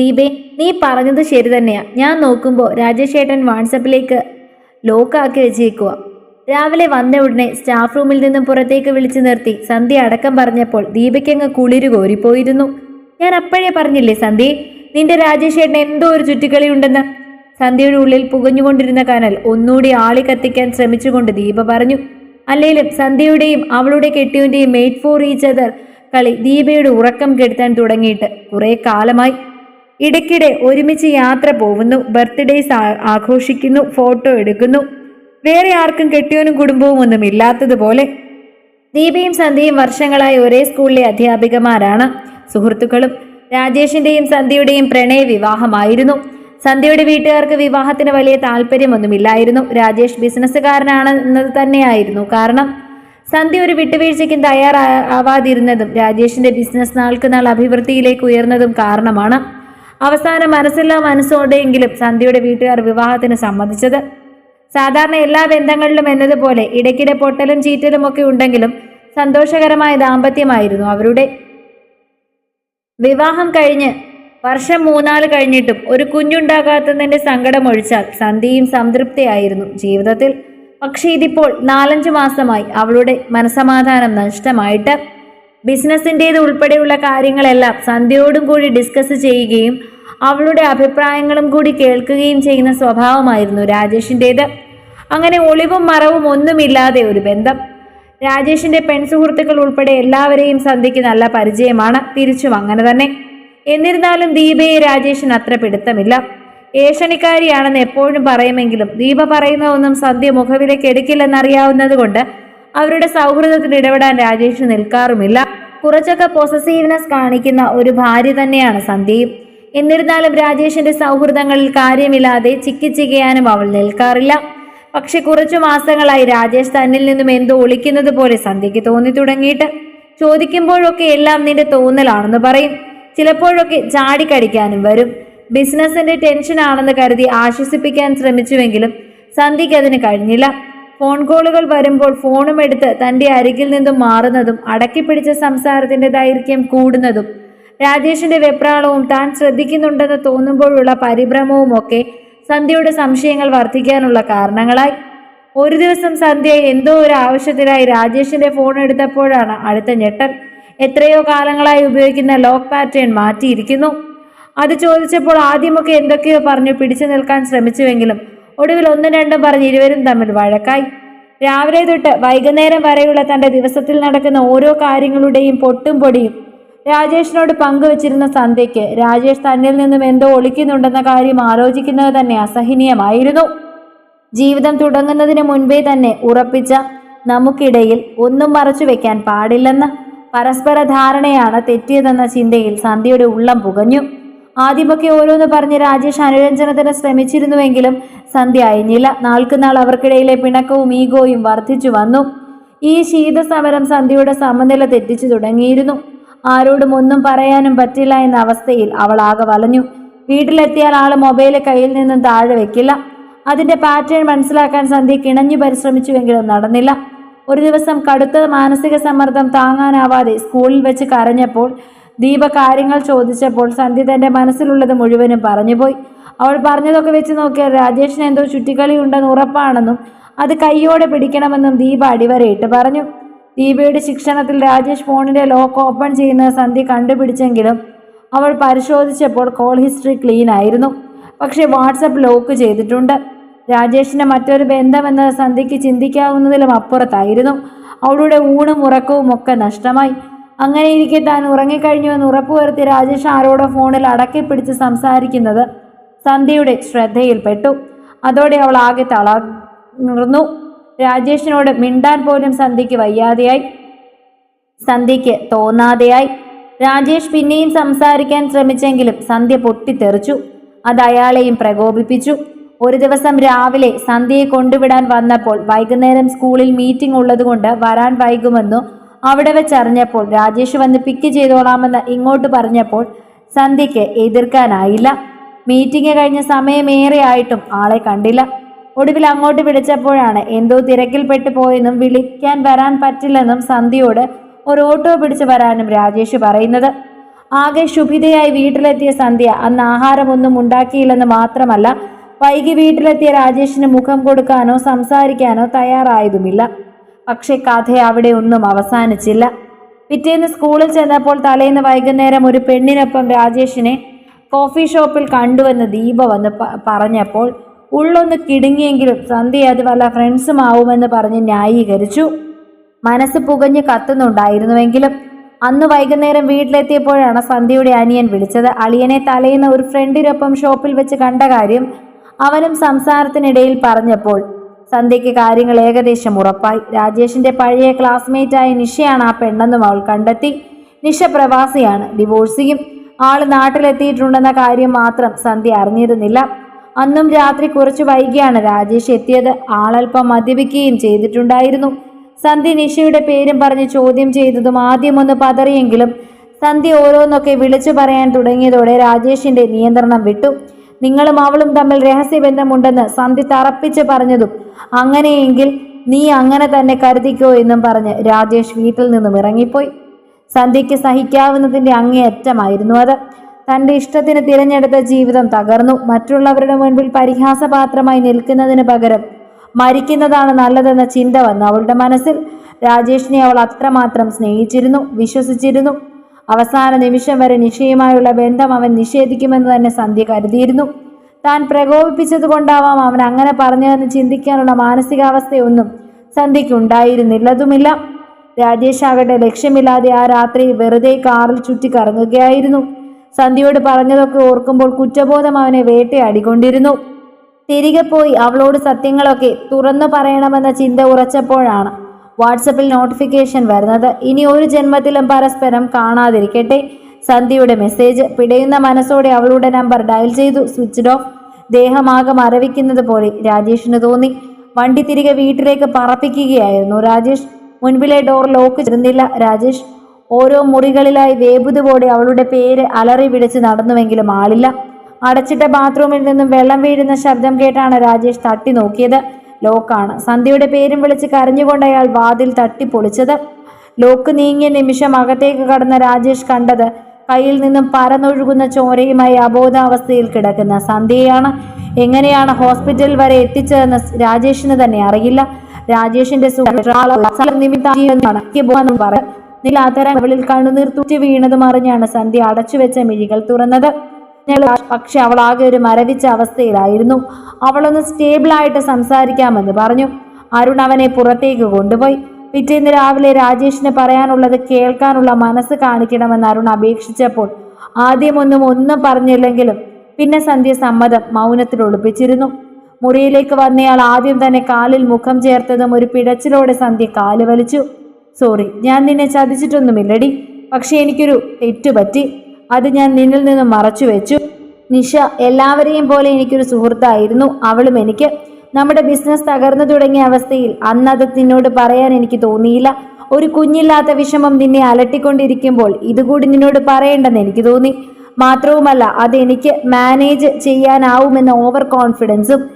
ദീപേ നീ പറഞ്ഞത് ശരി തന്നെയാ. ഞാൻ നോക്കുമ്പോൾ രാജേഷേട്ടൻ വാട്സപ്പിലേക്ക് ലോക്കാക്കി വെച്ചേക്കുക രാവിലെ വന്ന ഉടനെ സ്റ്റാഫ് റൂമിൽ നിന്നും പുറത്തേക്ക് വിളിച്ചു നിർത്തി സന്ധ്യ അടക്കം പറഞ്ഞപ്പോൾ ദീപയ്ക്കങ്ങ് കുളിരു കോരിപ്പോയിരുന്നു. ഞാൻ അപ്പോഴേ പറഞ്ഞില്ലേ സന്ധ്യ നിന്റെ രാജേഷേട്ടൻ എന്തോ ഒരു ചുറ്റിക്കളി ഉണ്ടെന്ന്? സന്ധ്യയുടെ ഉള്ളിൽ പുകഞ്ഞുകൊണ്ടിരുന്ന കനൽ ഒന്നുകൂടി ആളി കത്തിക്കാൻ ശ്രമിച്ചുകൊണ്ട് ദീപ പറഞ്ഞു അല്ലേലും സന്ധ്യയുടെയും അവളുടെ കെട്ടിയുടെയും മെയ്റ്റ് ഫോർ ഈച്ച് അതർ കളി ദീപയുടെ ഉറക്കം കെടുത്താൻ തുടങ്ങിയിട്ട് കുറേ കാലമായി. ഇടയ്ക്കിടെ ഒരുമിച്ച് യാത്ര പോകുന്നു. ബർത്ത്ഡേസ് ആഘോഷിക്കുന്നു ഫോട്ടോ എടുക്കുന്നു. വേറെ ആർക്കും കെട്ടിയോനും കുടുംബവും ഒന്നും ഇല്ലാത്തതുപോലെ ദീപയും സന്ധ്യയും വർഷങ്ങളായി ഒരേ സ്കൂളിലെ അധ്യാപികമാരാണ്. സുഹൃത്തുക്കളും രാജേഷിന്റെയും സന്ധ്യയുടെയും പ്രണയ വിവാഹമായിരുന്നു. സന്ധ്യയുടെ വീട്ടുകാർക്ക് വിവാഹത്തിന് വലിയ താല്പര്യമൊന്നുമില്ലായിരുന്നു. രാജേഷ് ബിസിനസ്സുകാരനാണ് എന്നത് തന്നെയായിരുന്നു കാരണം സന്ധ്യ ഒരു വിട്ടുവീഴ്ചയ്ക്കും തയ്യാറാവാതിരുന്നതും രാജേഷിന്റെ ബിസിനസ് നാൾക്ക് നാൾ അഭിവൃദ്ധിയിലേക്ക് ഉയർന്നതും കാരണമാണ്. അവസാനം മനസ്സില്ലാ മനസ്സോടെയെങ്കിലും സന്ധ്യയുടെ വീട്ടുകാർ വിവാഹത്തിന് സമ്മതിച്ചത്. സാധാരണ എല്ലാ ബന്ധങ്ങളിലും എന്നതുപോലെ ഇടയ്ക്കിടെ പൊട്ടലും ചീറ്റലും ഒക്കെ ഉണ്ടെങ്കിലും സന്തോഷകരമായ ദാമ്പത്യമായിരുന്നു അവരുടെ. വിവാഹം കഴിഞ്ഞ് വർഷം മൂന്നാൽ കഴിഞ്ഞിട്ടും ഒരു കുഞ്ഞുണ്ടാകാത്തതിന്റെ സങ്കടം ഒഴിച്ചാൽ സന്ധ്യയും സംതൃപ്തിയായിരുന്നു ജീവിതത്തിൽ. പക്ഷേ ഇതിപ്പോൾ നാലഞ്ച് മാസമായി അവളുടെ മനസമാധാനം നഷ്ടമായിട്ട്. ബിസിനസ്സിന്റേത് ഉൾപ്പെടെയുള്ള കാര്യങ്ങളെല്ലാം സന്ധ്യയോടും കൂടി ഡിസ്കസ് ചെയ്യുകയും അവളുടെ അഭിപ്രായങ്ങളും കൂടി കേൾക്കുകയും ചെയ്യുന്ന സ്വഭാവമായിരുന്നു രാജേഷിന്റേത് അങ്ങനെ ഒളിവും മറവും ഒന്നുമില്ലാതെ ഒരു ബന്ധം. രാജേഷിന്റെ പെൺസുഹൃത്തുക്കൾ ഉൾപ്പെടെ എല്ലാവരെയും സന്ധ്യയ്ക്ക് നല്ല പരിചയമാണ്. തിരിച്ചും അങ്ങനെ തന്നെ. എന്നിരുന്നാലും ദീപയെ രാജേഷിന് അത്ര പിടുത്തമില്ല. ഏഷണിക്കാരിയാണെന്ന് എപ്പോഴും പറയുമെങ്കിലും ദീപ പറയുന്ന ഒന്നും സന്ധ്യ മുഖവിലേക്ക് എടുക്കില്ലെന്നറിയാവുന്നത് കൊണ്ട് അവരുടെ സൗഹൃദത്തിന് ഇടപെടാൻ രാജേഷ് നിൽക്കാറുമില്ല. കുറച്ചൊക്കെ പൊസസീവ്നെസ് കാണിക്കുന്ന ഒരു ഭാര്യ തന്നെയാണ് സന്ധ്യയും എന്നിരുന്നാലും രാജേഷിന്റെ സൗഹൃദങ്ങളിൽ കാര്യമില്ലാതെ ചിക്കിച്ചികയാനും അവൾ നിൽക്കാറില്ല. പക്ഷെ കുറച്ചു മാസങ്ങളായി രാജേഷ് തന്നിൽ നിന്നും എന്തോ ഒളിക്കുന്നത് പോലെ സന്ധ്യയ്ക്ക് തോന്നി തുടങ്ങിയിട്ട്. ചോദിക്കുമ്പോഴൊക്കെ എല്ലാം നിന്റെ തോന്നലാണെന്ന് പറയും. ചിലപ്പോഴൊക്കെ ചാടിക്കടിക്കാനും വരും. ബിസിനസിന്റെ ടെൻഷനാണെന്ന് കരുതി ആശ്വസിപ്പിക്കാൻ ശ്രമിച്ചുവെങ്കിലും സന്ധ്യയ്ക്ക് അതിന് കഴിഞ്ഞില്ല. ഫോൺ കോളുകൾ വരുമ്പോൾ ഫോണും എടുത്ത് തന്റെ അരികിൽ നിന്നും മാറുന്നതും അടക്കിപ്പിടിച്ച സംസാരത്തിന്റെ ദൈർഘ്യം കൂടുന്നതും രാജേഷിന്റെ വെപ്രാളവും താൻ ശ്രദ്ധിക്കുന്നുണ്ടെന്ന് തോന്നുമ്പോഴുള്ള പരിഭ്രമവും ഒക്കെ സന്ധ്യയുടെ സംശയങ്ങൾ വർദ്ധിക്കാനുള്ള കാരണങ്ങളായി. ഒരു ദിവസം സന്ധ്യ എന്തോ ഒരു ആവശ്യത്തിനായി രാജേഷിന്റെ ഫോൺ എടുത്തപ്പോഴാണ് അടുത്ത ഞെട്ടൽ. എത്രയോ കാലങ്ങളായി ഉപയോഗിക്കുന്ന ലോക്ക് പാറ്റേൺ മാറ്റിയിരിക്കുന്നു. അത് ചോദിച്ചപ്പോൾ ആദ്യമൊക്കെ എന്തൊക്കെയോ പറഞ്ഞു പിടിച്ചു നിൽക്കാൻ ശ്രമിച്ചുവെങ്കിലും ഒടുവിൽ ഒന്നും രണ്ടും പറഞ്ഞ് ഇരുവരും തമ്മിൽ വഴക്കായി. രാവിലെ തൊട്ട് വൈകുന്നേരം വരെയുള്ള തന്റെ ദിവസത്തിൽ നടക്കുന്ന ഓരോ കാര്യങ്ങളുടെയും പൊട്ടും പൊടിയും രാജേഷിനോട് പങ്കുവച്ചിരുന്ന സന്ധ്യയ്ക്ക് രാജേഷ് തന്നിൽ നിന്നും എന്തോ ഒളിക്കുന്നുണ്ടെന്ന കാര്യം ആലോചിക്കുന്നത് തന്നെ അസഹനീയമായിരുന്നു. ജീവിതം തുടങ്ങുന്നതിന് മുൻപേ തന്നെ ഉറപ്പിച്ച നമുക്കിടയിൽ ഒന്നും മറച്ചു വെക്കാൻ പാടില്ലെന്ന പരസ്പര ധാരണയാണ് തെറ്റിയതെന്ന ചിന്തയിൽ സന്ധ്യയുടെ ഉള്ളം പുകഞ്ഞു. ആദ്യമൊക്കെ ഓരോന്ന് പറഞ്ഞ് രാജേഷ് അനുരഞ്ജനത്തിന് ശ്രമിച്ചിരുന്നുവെങ്കിലും സന്ധ്യ അയഞ്ഞില്ല നാൾക്കുനാൾ അവർക്കിടയിലെ പിണക്കവും ഈഗോയും വർദ്ധിച്ചു വന്നു. ഈ ശീതസമരം സന്ധ്യയുടെ സമനില തെറ്റിച്ചു തുടങ്ങിയിരുന്നു. ആരോടും ഒന്നും പറയാനും പറ്റില്ല എന്ന അവസ്ഥയിൽ അവൾ ആകെ വലഞ്ഞു. വീട്ടിലെത്തിയാൽ ആൾ മൊബൈൽ കയ്യിൽ നിന്നും താഴെ വെക്കില്ല. അതിന്റെ പാറ്റേൺ മനസ്സിലാക്കാൻ സന്ധ്യ കിണഞ്ഞു പരിശ്രമിച്ചുവെങ്കിലും നടന്നില്ല. ഒരു ദിവസം കടുത്ത മാനസിക സമ്മർദ്ദം താങ്ങാനാവാതെ സ്കൂളിൽ വെച്ച് കരഞ്ഞപ്പോൾ ദീപ കാര്യങ്ങൾ ചോദിച്ചപ്പോൾ സന്ധ്യ തന്റെ മനസ്സിലുള്ളത് മുഴുവനും പറഞ്ഞുപോയി. അവൾ പറഞ്ഞതൊക്കെ വെച്ച് നോക്കിയാൽ രാജേഷിന് എന്തോ ചുറ്റിക്കളി ഉണ്ടെന്ന് ഉറപ്പാണെന്നും അത് കൈയോടെ പിടിക്കണമെന്നും ദീപ അടിവരയിട്ട് പറഞ്ഞു. ദീപയുടെ ശിക്ഷണത്തിൽ രാജേഷ് ഫോണിന്റെ ലോക്ക് ഓപ്പൺ ചെയ്യുന്ന സന്ധ്യ കണ്ടുപിടിച്ചെങ്കിലും അവൾ പരിശോധിച്ചപ്പോൾ കോൾ ഹിസ്റ്ററി ക്ലീൻ ആയിരുന്നു. പക്ഷേ വാട്സപ്പ് ലോക്ക് ചെയ്തിട്ടുണ്ട്. രാജേഷിന്റെ മറ്റൊരു ബന്ധമെന്ന് സന്ധ്യയ്ക്ക് ചിന്തിക്കാവുന്നതിലും അപ്പുറത്തായിരുന്നു. അവളുടെ ഊണും ഉറക്കവും ഒക്കെ നഷ്ടമായി. അങ്ങനെ ഇരിക്കെ താൻ ഉറങ്ങിക്കഴിഞ്ഞു എന്ന് ഉറപ്പുവരുത്തി രാജേഷ് ആരോടോ ഫോണിൽ അടക്കി പിടിച്ച് സംസാരിക്കുന്നത് സന്ധ്യയുടെ ശ്രദ്ധയിൽപ്പെട്ടു. അതോടെ അവൾ ആകെ തളർന്നു. രാജേഷിനോട് മിണ്ടാൻ പോലും സന്ധ്യയ്ക്ക് വയ്യാതെയായി. സന്ധ്യയ്ക്ക് തോന്നാതെയായി. രാജേഷ് പിന്നെയും സംസാരിക്കാൻ ശ്രമിച്ചെങ്കിലും സന്ധ്യ പൊട്ടിത്തെറിച്ചു. അത് അയാളെയും പ്രകോപിപ്പിച്ചു. ഒരു ദിവസം രാവിലെ സന്ധ്യയെ കൊണ്ടുവിടാൻ വന്നപ്പോൾ വൈകുന്നേരം സ്കൂളിൽ മീറ്റിംഗ് ഉള്ളതുകൊണ്ട് വരാൻ വൈകുമെന്നു അവിടെ വെച്ചറിഞ്ഞപ്പോൾ രാജേഷ് വന്ന് പിക്ക് ചെയ്തോളാമെന്ന് ഇങ്ങോട്ട് പറഞ്ഞപ്പോൾ സന്ധ്യയ്ക്ക് എതിർക്കാനായില്ല. മീറ്റിംഗ് കഴിഞ്ഞ സമയമേറെ ആയിട്ടും ആളെ കണ്ടില്ല. ഒടുവിൽ അങ്ങോട്ട് വിളിച്ചപ്പോഴാണ് എന്തോ തിരക്കിൽപ്പെട്ടു പോയെന്നും വിളിക്കാൻ വരാൻ പറ്റില്ലെന്നും സന്ധ്യയോട് ഒരു ഓട്ടോ പിടിച്ച് വരാനും രാജേഷ് പറയുന്നത്. ആകെ ശുഭിതയായി വീട്ടിലെത്തിയ സന്ധ്യ അന്ന് ആഹാരമൊന്നും ഉണ്ടാക്കിയില്ലെന്ന് മാത്രമല്ല വൈകി വീട്ടിലെത്തിയ രാജേഷിന് മുഖം കൊടുക്കാനോ സംസാരിക്കാനോ തയ്യാറായതുമില്ല. പക്ഷെ കഥ അവിടെ ഒന്നും അവസാനിച്ചില്ല. പിറ്റേന്ന് സ്കൂളിൽ ചെന്നപ്പോൾ തലേന്ന് വൈകുന്നേരം ഒരു പെണ്ണിനൊപ്പം രാജേഷിനെ കോഫി ഷോപ്പിൽ കണ്ടുവെന്ന് ദീപ വന്ന് പറഞ്ഞപ്പോൾ ഉള്ളൊന്ന് കിടുങ്ങിയെങ്കിലും സന്ധ്യ അത് വല്ല ഫ്രണ്ട്സും ആവുമെന്ന് പറഞ്ഞ് ന്യായീകരിച്ചു. മനസ്സ് പുകഞ്ഞ് കത്തുന്നുണ്ടായിരുന്നുവെങ്കിലും അന്ന് വൈകുന്നേരം വീട്ടിലെത്തിയപ്പോഴാണ് സന്ധ്യയുടെ അനിയൻ വിളിച്ചത്. അളിയനെ തലേന്ന് ഒരു ഫ്രണ്ടിനൊപ്പം ഷോപ്പിൽ വെച്ച് കണ്ട കാര്യം അവനും സംസാരത്തിനിടയിൽ പറഞ്ഞപ്പോൾ സന്ധ്യയ്ക്ക് കാര്യങ്ങൾ ഏകദേശം ഉറപ്പായി. രാജേഷിന്റെ പഴയ ക്ലാസ്മേറ്റായ നിഷയാണ് ആ പെണ്ണെന്നും അവൾ കണ്ടെത്തി. നിഷ പ്രവാസിയാണ് ഡിവോഴ്സിയും ആൾ നാട്ടിലെത്തിയിട്ടുണ്ടെന്ന കാര്യം മാത്രം സന്ധ്യ അറിഞ്ഞിരുന്നില്ല. അന്നും രാത്രി കുറച്ചു വൈകിയാണ് രാജേഷ് എത്തിയത്. ആളൽപ്പം മദ്യപിക്കുകയും ചെയ്തിട്ടുണ്ടായിരുന്നു. സന്ധ്യ നിഷയുടെ പേരും പറഞ്ഞ് ചോദ്യം ചെയ്തതും ആദ്യമൊന്ന് പതറിയെങ്കിലും സന്ധ്യ ഓരോന്നൊക്കെ വിളിച്ചു പറയാൻ തുടങ്ങിയതോടെ രാജേഷിന്റെ നിയന്ത്രണം വിട്ടു. നിങ്ങളും അവളും തമ്മിൽ രഹസ്യബന്ധമുണ്ടെന്ന് സന്ധി തറപ്പിച്ച് പറഞ്ഞതും അങ്ങനെയെങ്കിൽ നീ അങ്ങനെ തന്നെ കരുതിക്കോ എന്നും പറഞ്ഞ് രാജേഷ് വീട്ടിൽ നിന്നും ഇറങ്ങിപ്പോയി. സന്ധ്യയ്ക്ക് സഹിക്കാവുന്നതിന്റെ അങ്ങേയറ്റമായിരുന്നു അത്. തന്റെ ഇഷ്ടത്തിന് തിരഞ്ഞെടുത്ത ജീവിതം തകർന്നു. മറ്റുള്ളവരുടെ മുൻപിൽ പരിഹാസപാത്രമായി നിൽക്കുന്നതിന് പകരം മരിക്കുന്നതാണ് നല്ലതെന്ന ചിന്ത വന്നു അവളുടെ മനസ്സിൽ. രാജേഷിനെ അവൾ അത്രമാത്രം സ്നേഹിച്ചിരുന്നു വിശ്വസിച്ചിരുന്നു. അവസാന നിമിഷം വരെ നിഷയുമായുള്ള ബന്ധം അവൻ നിഷേധിക്കുമെന്ന് തന്നെ സന്ധ്യ കരുതിയിരുന്നു. താൻ പ്രകോപിപ്പിച്ചതുകൊണ്ടാവാം അവൻ അങ്ങനെ പറഞ്ഞതെന്ന് ചിന്തിക്കാനുള്ള മാനസികാവസ്ഥയൊന്നും സന്ധ്യയ്ക്കുണ്ടായിരുന്നില്ലതുമില്ല. രാജേഷ് ആകട്ടെ ലക്ഷ്യമില്ലാതെ ആ രാത്രി വെറുതെ കാറിൽ ചുറ്റി കറങ്ങുകയായിരുന്നു. സന്ധ്യയോട് പറഞ്ഞതൊക്കെ ഓർക്കുമ്പോൾ കുറ്റബോധം അവനെ വേട്ടയാടിക്കൊണ്ടിരുന്നു. തിരികെ പോയി അവളോട് സത്യങ്ങളൊക്കെ തുറന്നു പറയണമെന്ന ചിന്ത ഉറച്ചപ്പോഴാണ് വാട്സപ്പിൽ നോട്ടിഫിക്കേഷൻ വരുന്നത്. ഇനി ഒരു ജന്മത്തിലും പരസ്പരം കാണാതിരിക്കട്ടെ. സന്ധ്യയുടെ മെസ്സേജ് പിടയുന്ന മനസ്സോടെ അവളുടെ നമ്പർ ഡയൽ ചെയ്തു. Switch off. ദേഹമാകെ മരവിക്കുന്നത് പോലെ രാജേഷിന് തോന്നി. വണ്ടി തിരികെ വീട്ടിലേക്ക് പറപ്പിക്കുകയായിരുന്നു രാജേഷ്. മുൻപിലെ ഡോർ ലോക്ക് ചേർന്നില്ല രാജേഷ് ഓരോ മുറികളിലായി വേബുതുപോടെ അവളുടെ പേര് അലറി വിളിച്ച് നടന്നുവെങ്കിലും ആളില്ല. അടച്ചിട്ട ബാത്റൂമിൽ നിന്നും വെള്ളം വീഴുന്ന ശബ്ദം കേട്ടാണ് രാജേഷ് തട്ടി നോക്കിയത്. ലോക്കാണ്. സന്ധ്യയുടെ പേരും വിളിച്ച് കരഞ്ഞുകൊണ്ട് അയാൾ വാതിൽ തട്ടി പൊളിച്ചത്. ലോക്ക് നീങ്ങിയ നിമിഷം അകത്തേക്ക് കടന്ന രാജേഷ് കണ്ടത് കയ്യിൽ നിന്നും പരന്നൊഴുകുന്ന ചോരയുമായി അബോധാവസ്ഥയിൽ കിടക്കുന്ന സന്ധ്യയാണ്. എങ്ങനെയാണ് ഹോസ്പിറ്റൽ വരെ എത്തിച്ചതെന്ന് രാജേഷിന് തന്നെ അറിയില്ല. രാജേഷിന്റെ നിലാത്തരങ്ങളിൽ കണ്ണുനീർ തുറ്റി വീണതും അറിഞ്ഞാണ് സന്ധ്യ അടച്ചുവെച്ച മിഴികൾ തുറന്നത്. പക്ഷെ അവൾ ആകെ ഒരു മരവിച്ച അവസ്ഥയിലായിരുന്നു. അവളൊന്ന് സ്റ്റേബിളായിട്ട് സംസാരിക്കാമെന്ന് പറഞ്ഞു. അരുൺ അവനെ പുറത്തേക്ക് കൊണ്ടുപോയി. പിറ്റേന്ന് രാവിലെ രാജേഷിന് പറയാനുള്ളത് കേൾക്കാനുള്ള മനസ്സ് കാണിക്കണമെന്ന് അരുൺ അപേക്ഷിച്ചപ്പോൾ ആദ്യമൊന്നും ഒന്നും പറഞ്ഞില്ലെങ്കിലും പിന്നെ സന്ധ്യ സമ്മതം മൗനത്തിൽ ഒളിപ്പിച്ചിരുന്നു. മുറിയിലേക്ക് വന്നയാൾ ആദ്യം തന്നെ കാലിൽ മുഖം ചേർത്തതും ഒരു പിടച്ചിലോടെ സന്ധ്യ കാൽ വലിച്ചു. സോറി ഞാൻ നിന്നെ ചതിച്ചിട്ടൊന്നുമില്ലടി. പക്ഷെ എനിക്കൊരു തെറ്റു പറ്റി അത് ഞാൻ നിന്നിൽ നിന്ന് മറച്ചു വെച്ചു. നിഷ എല്ലാവരെയും പോലെ എനിക്കൊരു സുഹൃത്തായിരുന്നു. അവളും എനിക്ക്. നമ്മുടെ ബിസിനസ് തകർന്നു തുടങ്ങിയ അവസ്ഥയിൽ അന്നത് നിന്നോട് പറയാൻ എനിക്ക് തോന്നിയില്ല. ഒരു കുഞ്ഞില്ലാത്ത വിഷമം നിന്നെ അലട്ടിക്കൊണ്ടിരിക്കുമ്പോൾ ഇതുകൂടി നിന്നോട് പറയേണ്ടെന്ന് എനിക്ക് തോന്നി. മാത്രവുമല്ല അതെനിക്ക് മാനേജ് ചെയ്യാനാവുമെന്ന ഓവർ കോൺഫിഡൻസും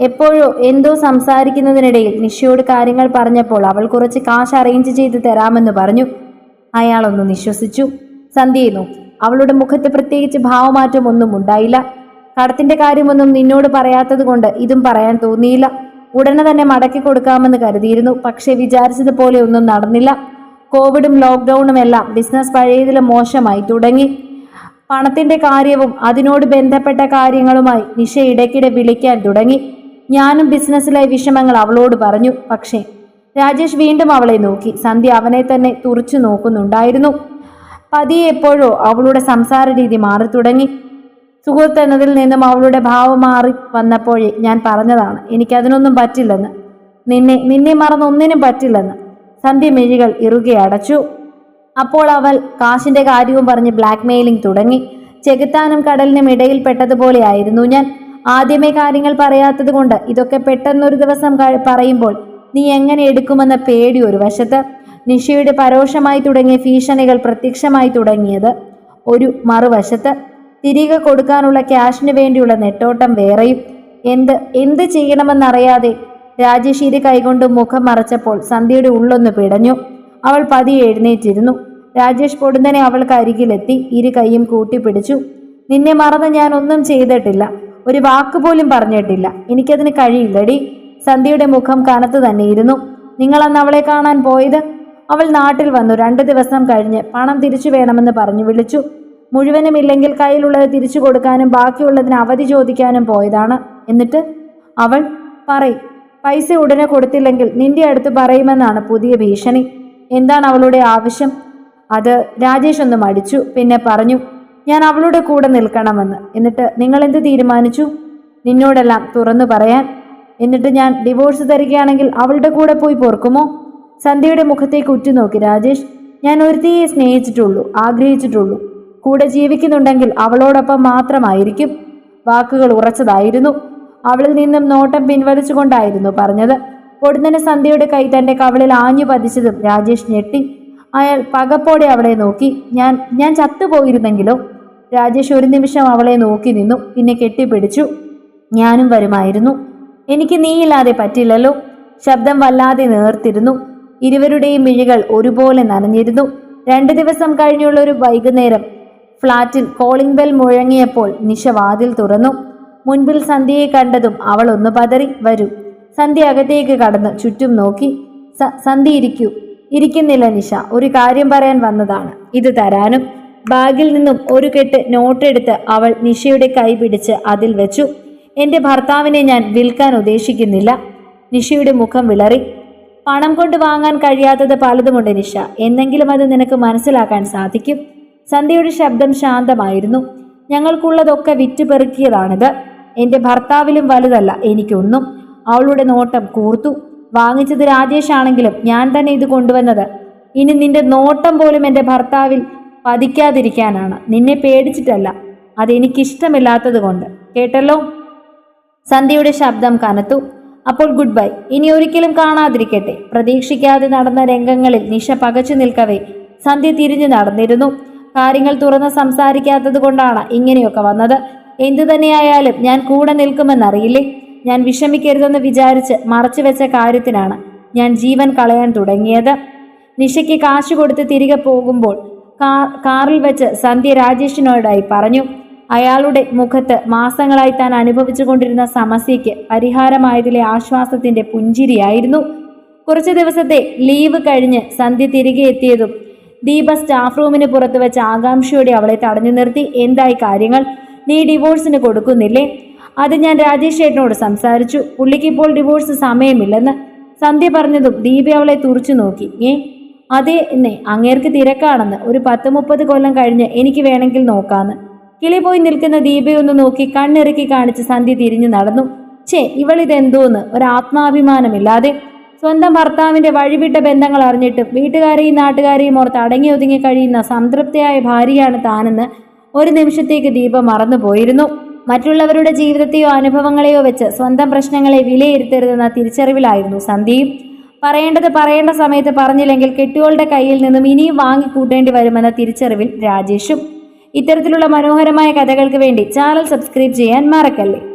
എപ്പോഴോ എന്തോ സംസാരിക്കുന്നതിനിടയിൽ നിഷയോട് കാര്യങ്ങൾ പറഞ്ഞപ്പോൾ അവൾ കുറച്ച് കാശ് അറേഞ്ച് ചെയ്ത് തരാമെന്ന് പറഞ്ഞു. അയാളൊന്ന് നിശ്വസിച്ചു. സന്ധ്യയെ നോക്കി. അവളുടെ മുഖത്ത് പ്രത്യേകിച്ച് ഭാവമാറ്റം ഒന്നും ഉണ്ടായില്ല. കടത്തിന്റെ കാര്യമൊന്നും നിന്നോട് പറയാത്തത് കൊണ്ട് ഇതും പറയാൻ തോന്നിയില്ല. ഉടനെ തന്നെ മടക്കി കൊടുക്കാമെന്ന് കരുതിയിരുന്നു. പക്ഷെ വിചാരിച്ചതുപോലെ ഒന്നും നടന്നില്ല. കോവിഡും ലോക്ക്ഡൌണും എല്ലാം ബിസിനസ് പഴയതിലും മോശമായി തുടങ്ങി. പണത്തിന്റെ കാര്യവും അതിനോട് ബന്ധപ്പെട്ട കാര്യങ്ങളുമായി നിഷ ഇടയ്ക്കിടെ വിളിക്കാൻ തുടങ്ങി. ഞാനും ബിസിനസ്സിലെ വിഷമങ്ങൾ അവളോട് പറഞ്ഞു. പക്ഷേ രാജേഷ് വീണ്ടും അവളെ നോക്കി. സന്ധ്യ അവനെ തന്നെ തുറച്ചു നോക്കുന്നുണ്ടായിരുന്നു. പതിയെ എപ്പോഴോ അവളുടെ സംസാര രീതി മാറി തുടങ്ങി സുഹൃത്ത് എന്നതിൽ നിന്നും അവളുടെ ഭാവം മാറി വന്നപ്പോഴേ ഞാൻ പറഞ്ഞതാണ് എനിക്കതിനൊന്നും പറ്റില്ലെന്ന്. നിന്നെ നിന്നെ മറന്ന് ഒന്നിനും പറ്റില്ലെന്ന്. സന്ധ്യ മിഴികൾ ഇറുകെ അടച്ചു. അപ്പോൾ അവൾ കാശിന്റെ കാര്യവും പറഞ്ഞ് ബ്ലാക്ക് മെയിലിംഗ് തുടങ്ങി. ചെകുത്താനും കടലിനും ഇടയിൽ ഇടയിൽപ്പെട്ടതുപോലെയായിരുന്നു ഞാൻ. ആദ്യമേ കാര്യങ്ങൾ പറയാത്തത് കൊണ്ട് ഇതൊക്കെ പെട്ടെന്നൊരു ദിവസം പറയുമ്പോൾ നീ എങ്ങനെ എടുക്കുമെന്ന പേടി ഒരു വശത്ത്. നിഷയുടെ പരോക്ഷമായി തുടങ്ങിയ ഭീഷണികൾ പ്രത്യക്ഷമായി തുടങ്ങിയത് ഒരു മറുവശത്ത് തിരികെ കൊടുക്കാനുള്ള ക്യാഷിന് വേണ്ടിയുള്ള നെട്ടോട്ടം വേറെയും എന്ത് എന്ത് ചെയ്യണമെന്നറിയാതെ രാജേഷ് ഇരു കൈകൊണ്ട് മുഖം മറച്ചപ്പോൾ സന്ധ്യയുടെ ഉള്ളൊന്ന് പിടഞ്ഞു. അവൾ പതിയെ എഴുന്നേറ്റിരുന്നു. രാജേഷ് പൊടുന്നനെ അവൾക്ക് അരികിലെത്തി ഇരു കൈയും കൂട്ടിപ്പിടിച്ചു. നിന്നെ മറന്ന് ഞാൻ ഒന്നും ചെയ്തിട്ടില്ല. ഒരു വാക്ക് വാക്കുപോലും പറഞ്ഞിട്ടില്ല. എനിക്കതിന് കഴിയില്ലടി. സന്ധ്യയുടെ മുഖം കനത്തു തന്നെയിരുന്നു. നിങ്ങൾ അന്ന് അവളെ കാണാൻ പോയത്? അവൾ നാട്ടിൽ വന്നു. രണ്ട് ദിവസം കഴിഞ്ഞ് പണം തിരിച്ചു വേണമെന്ന് പറഞ്ഞു വിളിച്ചു. മുഴുവനും ഇല്ലെങ്കിൽ കയ്യിലുള്ളത് തിരിച്ചു കൊടുക്കാനും ബാക്കിയുള്ളതിന് അവധി ചോദിക്കാനും പോയതാണ്. എന്നിട്ട് അവൾ പറയും പൈസ ഉടനെ കൊടുത്തില്ലെങ്കിൽ നിന്റെ അടുത്ത് പറയുമെന്നാണ് പുതിയ ഭീഷണി. എന്താണ് അവളുടെ ആവശ്യം? അത് രാജേഷ് ഒന്ന് മടിച്ചു. പിന്നെ പറഞ്ഞു ഞാൻ അവളുടെ കൂടെ നിൽക്കണമെന്ന്. എന്നിട്ട് നിങ്ങൾ എന്ത് തീരുമാനിച്ചു? നിന്നോടെല്ലാം തുറന്നു പറയാൻ. എന്നിട്ട് ഞാൻ ഡിവോഴ്സ് തരികയാണെങ്കിൽ അവളുടെ കൂടെ പോയി പോർക്കുമോ സന്ധ്യയുടെ മുഖത്തേക്ക് ഉറ്റുനോക്കി രാജേഷ് ഞാൻ ഒരുത്തിയെ സ്നേഹിച്ചിട്ടുള്ളൂ ആഗ്രഹിച്ചിട്ടുള്ളൂ. കൂടെ ജീവിക്കുന്നുണ്ടെങ്കിൽ അവളോടൊപ്പം മാത്രമായിരിക്കും. വാക്കുകൾ ഉറച്ചതായിരുന്നു. അവളിൽ നിന്നും നോട്ടം പിൻവലിച്ചുകൊണ്ടായിരുന്നു പറഞ്ഞത്. പൊടുന്നനെ സന്ധ്യയുടെ കൈ തന്റെ കവളിൽ ആഞ്ഞു പതിച്ചതും രാജേഷ് ഞെട്ടി. അയാൾ പകപ്പോടെ അവളെ നോക്കി ഞാൻ ഞാൻ ചത്തുപോയിരുന്നെങ്കിലോ? രാജേഷ് ഒരു നിമിഷം അവളെ നോക്കി നിന്നു പിന്നെ കെട്ടിപ്പിടിച്ചു. ഞാനും വരുമായിരുന്നു. എനിക്ക് നീയില്ലാതെ പറ്റില്ലല്ലോ. ശബ്ദം വല്ലാതെ നേർത്തിരുന്നു ഇരുവരുടെയും മിഴികൾ ഒരുപോലെ നനഞ്ഞിരുന്നു. രണ്ടു ദിവസം കഴിഞ്ഞുള്ള ഒരു വൈകുന്നേരം ഫ്ളാറ്റിൽ കോളിംഗ് ബെൽ മുഴങ്ങിയപ്പോൾ നിഷ വാതിൽ തുറന്നു. മുൻപിൽ സന്ധ്യയെ കണ്ടതും അവൾ ഒന്ന് പതറി വരൂ. സന്ധ്യ അകത്തേക്ക് കടന്ന് ചുറ്റും നോക്കി. "സ- സന്ധ്യ ഇരിക്കൂ. ഇരിക്കുന്നില്ല നിഷ ഒരു കാര്യം പറയാൻ വന്നതാണ്. ഇത് തരാനും. ബാഗിൽ നിന്നും ഒരു കെട്ട് നോട്ടെടുത്ത് അവൾ നിഷയുടെ കൈ പിടിച്ച് അതിൽ വെച്ചു. എന്റെ ഭർത്താവിനെ ഞാൻ വിൽക്കാൻ ഉദ്ദേശിക്കുന്നില്ല. നിഷയുടെ മുഖം വിളറി. പണം കൊണ്ട് വാങ്ങാൻ കഴിയാത്തത് പലതുമുണ്ട് നിഷ. എന്നെങ്കിലും അത് നിനക്ക് മനസ്സിലാക്കാൻ സാധിക്കും? സന്ധ്യയുടെ ശബ്ദം ശാന്തമായിരുന്നു. ഞങ്ങൾക്കുള്ളതൊക്കെ വിറ്റുപെറുക്കിയതാണിത്. എന്റെ ഭർത്താവിലും വലുതല്ല എനിക്കൊന്നും. അവളുടെ നോട്ടം കൂർത്തു. വാങ്ങിച്ചത് രാജേഷാണെങ്കിലും ഞാൻ തന്നെ ഇത് കൊണ്ടുവന്നത്. ഇനി നിന്റെ നോട്ടം പോലും എന്റെ ഭർത്താവിൽ പതിക്കാതിരിക്കാനാണ്. നിന്നെ പേടിച്ചിട്ടല്ല. അതെനിക്കിഷ്ടമില്ലാത്തത് കൊണ്ട് കേട്ടല്ലോ? സന്ധ്യയുടെ ശബ്ദം കനത്തു. അപ്പോൾ ഗുഡ് ബൈ ഇനി ഒരിക്കലും കാണാതിരിക്കട്ടെ. പ്രതീക്ഷിക്കാതെ നടന്ന രംഗങ്ങളിൽ നിഷ പകച്ചു നിൽക്കവേ. സന്ധ്യ തിരിഞ്ഞു നടന്നിരുന്നു. കാര്യങ്ങൾ തുറന്ന് സംസാരിക്കാത്തത് കൊണ്ടാണ് ഇങ്ങനെയൊക്കെ വന്നത്. എന്തു തന്നെയായാലും ഞാൻ കൂടെ നിൽക്കുമെന്നറിയില്ലേ? ഞാൻ വിഷമിക്കരുതെന്ന് വിചാരിച്ച് മറച്ചു വെച്ച കാര്യത്തിനാണ് ഞാൻ ജീവൻ കളയാൻ തുടങ്ങിയത്. നിഷയ്ക്ക് കാശ് കൊടുത്ത് തിരികെ പോകുമ്പോൾ കാറിൽ വെച്ച് സന്ധ്യ രാജേഷിനോടായി പറഞ്ഞു. അയാളുടെ മുഖത്ത് മാസങ്ങളായി താൻ അനുഭവിച്ചു കൊണ്ടിരുന്ന സമസ്യയ്ക്ക് പരിഹാരമായതിലെ ആശ്വാസത്തിന്റെ പുഞ്ചിരിയായിരുന്നു. കുറച്ചു ദിവസത്തെ ലീവ് കഴിഞ്ഞ് സന്ധ്യ തിരികെ എത്തിയതും ദീപ സ്റ്റാഫ് റൂമിന് പുറത്ത് വെച്ച് ആകാംക്ഷയോടെ അവളെ തടഞ്ഞു നിർത്തി. എന്തായി കാര്യങ്ങൾ? നീ ഡിവോഴ്സിന് കൊടുക്കുന്നില്ലേ? അത് ഞാൻ രാജേഷ് ചേട്ടനോട് സംസാരിച്ചു. പുള്ളിക്ക് ഇപ്പോൾ ഡിവോഴ്സ് സമയമില്ലെന്ന്. സന്ധ്യ പറഞ്ഞതും ദീപ അവളെ തുറച്ചു നോക്കി. ഏ അതെ എന്നേ അങ്ങേർക്ക് തിരക്കാണെന്ന് ഒരു പത്ത് മുപ്പത് കൊല്ലം കഴിഞ്ഞ് എനിക്ക് വേണമെങ്കിൽ നോക്കാന്ന്. കിളി പോയി നിൽക്കുന്ന ദീപയൊന്ന് നോക്കി കണ്ണിറുക്കി കാണിച്ച് സന്ധ്യ തിരിഞ്ഞു നടന്നു. ഛേ ഇവളിതെന്തോന്ന്? ഒരാത്മാഭിമാനമില്ലാതെ. സ്വന്തം ഭർത്താവിന്റെ വഴിവിട്ട ബന്ധങ്ങൾ അറിഞ്ഞിട്ടും വീട്ടുകാരെയും നാട്ടുകാരെയും ഓർത്ത് അടങ്ങി ഒതുങ്ങി കഴിയുന്ന സംതൃപ്തിയായ ഭാര്യയാണ് താനെന്ന് ഒരു നിമിഷത്തേക്ക് ദീപ മറന്നുപോയിരുന്നു മറ്റുള്ളവരുടെ ജീവിതത്തെയോ അനുഭവങ്ങളെയോ വെച്ച് സ്വന്തം പ്രശ്നങ്ങളെ വിലയിരുത്തരുതെന്ന തിരിച്ചറിവിലായിരുന്നു സന്ധ്യയും. പറയേണ്ടത് പറയേണ്ട സമയത്ത് പറഞ്ഞില്ലെങ്കിൽ കെട്ടിയോളുടെ കയ്യിൽ നിന്നും ഇനിയും വാങ്ങിക്കൂട്ടേണ്ടി വരുമെന്ന തിരിച്ചറിവിൽ രാജേഷും. ഇത്തരത്തിലുള്ള മനോഹരമായ കഥകൾക്ക് വേണ്ടി ചാനൽ സബ്സ്ക്രൈബ് ചെയ്യാൻ മറക്കല്ലേ?